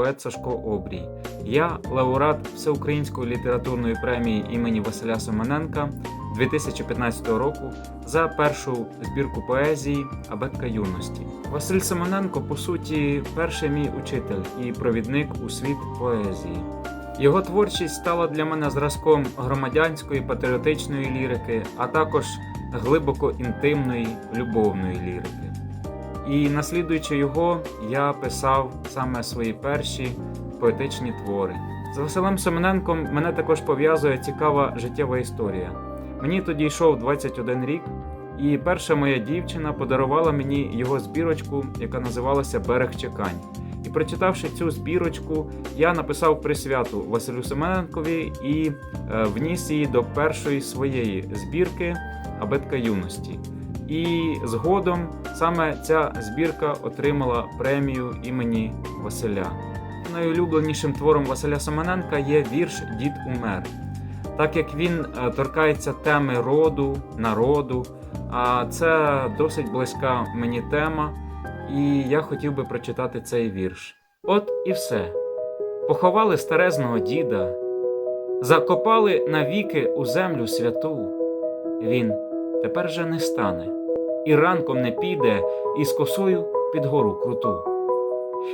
поет Сашко Обрій. Я лауреат Всеукраїнської літературної премії імені Василя Семененка 2015 року за першу збірку поезії Абетка юності. Василь Семененко, по суті, перший мій учитель і провідник у світ поезії. Його творчість стала для мене зразком громадянської патріотичної лірики, а також глибоко інтимної любовної лірики. І наслідуючи його, я писав саме свої перші поетичні твори. З Василем Семененком мене також пов'язує цікава життєва історія. Мені тоді йшов 21 рік, і перша моя дівчина подарувала мені його збірочку, яка називалася Берег Чекань. І прочитавши цю збірочку, я написав присвяту Василю Семененкові і е, вніс її до першої своєї збірки Абетка юності. І згодом саме ця збірка отримала премію імені Василя. Найулюбленішим твором Василя Семененка є вірш Дід умер. Так як він е, торкається теми роду, народу, а це досить близька мені тема, і я хотів би прочитати цей вірш. От і все. Поховали старезного діда, закопали навіки у землю святу. Він тепер же не стане, і ранком не піде із косою під гору круту,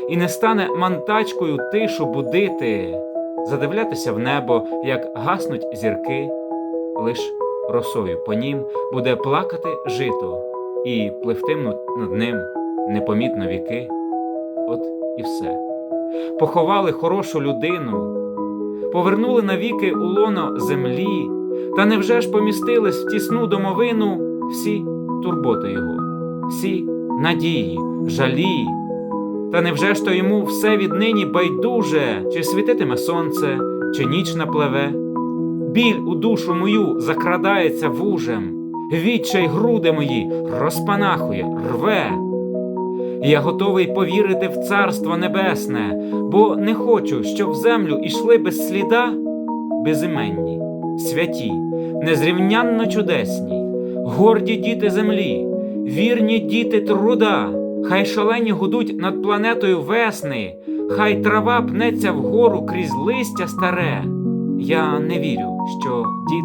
і не стане мантачкою тишу будити, задивлятися в небо, як гаснуть зірки, лиш росою по нім буде плакати жито, і пливтимуть над ним непомітно віки. От і все. Поховали хорошу людину, повернули навіки у лоно землі, та невже ж помістились в тісну домовину всі турботи його, всі надії, жалі. Та невже ж то йому все віднині байдуже, чи світитиме сонце, чи ніч напливе? Біль у душу мою закрадається вужем, відчай груди мої розпанахує, рве. Я готовий повірити в царство небесне, бо не хочу, щоб в землю ішли без сліда безіменні, святі, незрівнянно чудесні, горді діти землі, вірні діти труда, хай шалені гудуть над планетою весни, хай трава пнеться вгору крізь листя старе. Я не вірю, що дід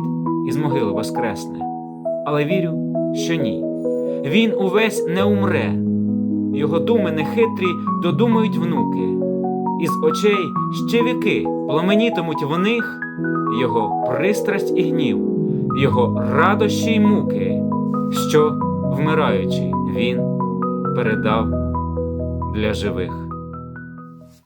із могили воскресне, але вірю, що ні. Він увесь не умре. Його думи нехитрі додумають внуки, із очей ще віки пламенітимуть в них його пристрасть і гнів, його радощі й муки, що, вмираючи, він передав для живих.